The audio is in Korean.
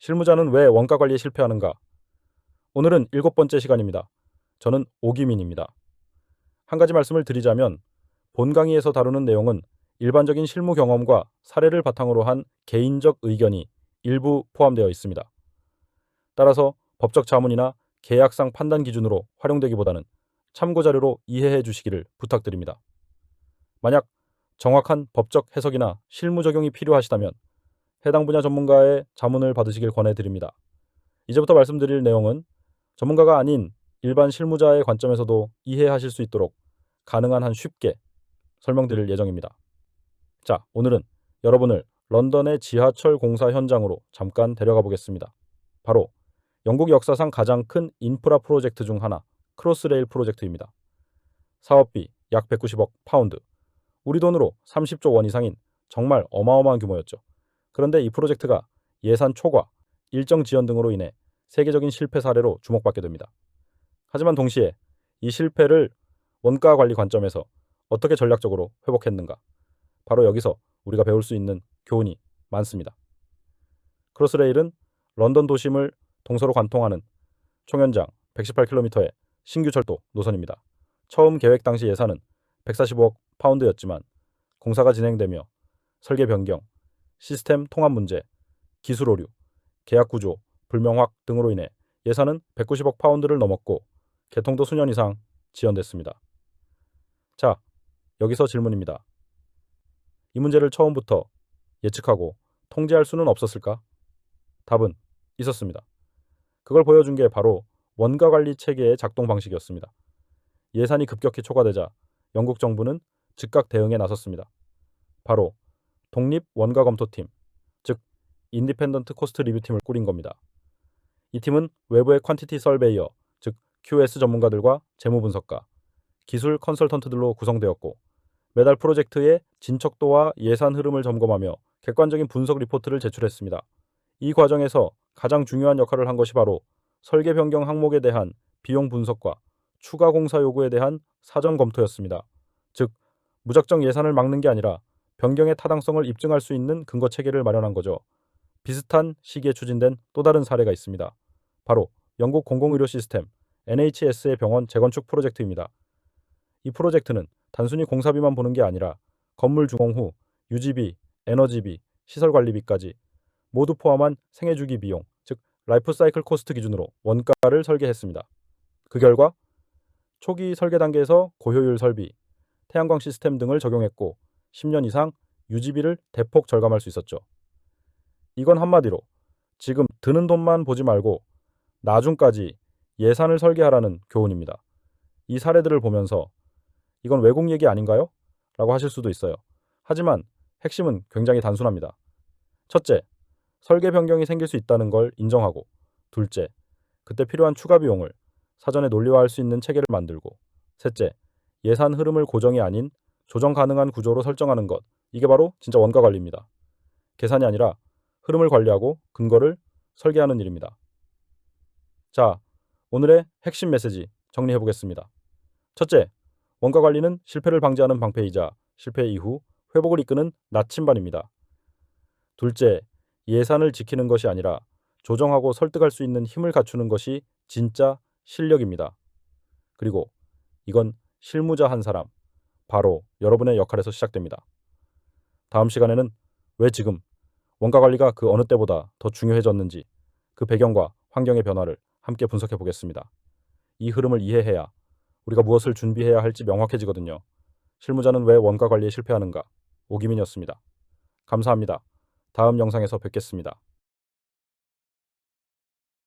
실무자는 왜 원가 관리에 실패하는가? 오늘은 일곱 번째 시간입니다. 저는 오기민입니다. 한 가지 말씀을 드리자면 본 강의에서 다루는 내용은 일반적인 실무 경험과 사례를 바탕으로 한 개인적 의견이 일부 포함되어 있습니다. 따라서 법적 자문이나 계약상 판단 기준으로 활용되기보다는 참고 자료로 이해해 주시기를 부탁드립니다. 만약 정확한 법적 해석이나 실무 적용이 필요하시다면 해당 분야 전문가의 자문을 받으시길 권해드립니다. 이제부터 말씀드릴 내용은 전문가가 아닌 일반 실무자의 관점에서도 이해하실 수 있도록 가능한 한 쉽게 설명드릴 예정입니다. 자, 오늘은 여러분을 런던의 지하철 공사 현장으로 잠깐 데려가 보겠습니다. 바로 영국 역사상 가장 큰 인프라 프로젝트 중 하나, 크로스레일 프로젝트입니다. 사업비 약 190억 파운드, 우리 돈으로 30조 원 이상인 정말 어마어마한 규모였죠. 그런데 이 프로젝트가 예산 초과, 일정 지연 등으로 인해 세계적인 실패 사례로 주목받게 됩니다. 하지만 동시에 이 실패를 원가 관리 관점에서 어떻게 전략적으로 회복했는가? 바로 여기서 우리가 배울 수 있는 교훈이 많습니다. 크로스레일은 런던 도심을 동서로 관통하는 총연장 118km의 신규 철도 노선입니다. 처음 계획 당시 예산은 145억 파운드였지만 공사가 진행되며 설계 변경, 시스템 통합 문제, 기술 오류, 계약 구조, 불명확 등으로 인해 예산은 190억 파운드를 넘었고 개통도 수년 이상 지연됐습니다. 자, 여기서 질문입니다. 이 문제를 처음부터 예측하고 통제할 수는 없었을까? 답은 있었습니다. 그걸 보여준 게 바로 원가 관리 체계의 작동 방식이었습니다. 예산이 급격히 초과되자 영국 정부는 즉각 대응에 나섰습니다. 바로 독립 원가 검토팀, 즉 인디펜던트 코스트 리뷰팀을 꾸린 겁니다. 이 팀은 외부의 퀀티티 설베이어, 즉 QS 전문가들과 재무 분석가, 기술 컨설턴트들로 구성되었고 매달 프로젝트의 진척도와 예산 흐름을 점검하며 객관적인 분석 리포트를 제출했습니다. 이 과정에서 가장 중요한 역할을 한 것이 바로 설계 변경 항목에 대한 비용 분석과 추가 공사 요구에 대한 사전 검토였습니다. 즉, 무작정 예산을 막는 게 아니라 변경의 타당성을 입증할 수 있는 근거 체계를 마련한 거죠. 비슷한 시기에 추진된 또 다른 사례가 있습니다. 바로 영국 공공의료 시스템 NHS의 병원 재건축 프로젝트입니다. 이 프로젝트는 단순히 공사비만 보는 게 아니라 건물 준공 후 유지비, 에너지비, 시설 관리비까지 모두 포함한 생애 주기 비용, 즉 라이프 사이클 코스트 기준으로 원가를 설계했습니다. 그 결과 초기 설계 단계에서 고효율 설비, 태양광 시스템 등을 적용했고 10년 이상 유지비를 대폭 절감할 수 있었죠. 이건 한마디로 지금 드는 돈만 보지 말고 나중까지 예산을 설계하라는 교훈입니다. 이 사례들을 보면서 이건 외국 얘기 아닌가요? 라고 하실 수도 있어요. 하지만 핵심은 굉장히 단순합니다. 첫째, 설계 변경이 생길 수 있다는 걸 인정하고, 둘째, 그때 필요한 추가 비용을 사전에 논리화할 수 있는 체계를 만들고, 셋째, 예산 흐름을 고정이 아닌 조정 가능한 구조로 설정하는 것. 이게 바로 진짜 원가 관리입니다. 계산이 아니라 흐름을 관리하고 근거를 설계하는 일입니다. 자, 오늘의 핵심 메시지 정리해 보겠습니다. 첫째, 원가 관리는 실패를 방지하는 방패이자 실패 이후 회복을 이끄는 나침반입니다. 둘째, 예산을 지키는 것이 아니라 조정하고 설득할 수 있는 힘을 갖추는 것이 진짜 실력입니다. 그리고 이건 실무자 한 사람, 바로 여러분의 역할에서 시작됩니다. 다음 시간에는 왜 지금 원가 관리가 그 어느 때보다 더 중요해졌는지 그 배경과 환경의 변화를 함께 분석해 보겠습니다. 이 흐름을 이해해야 우리가 무엇을 준비해야 할지 명확해지거든요. 실무자는 왜 원가 관리에 실패하는가? 오기민이었습니다. 감사합니다. 다음 영상에서 뵙겠습니다.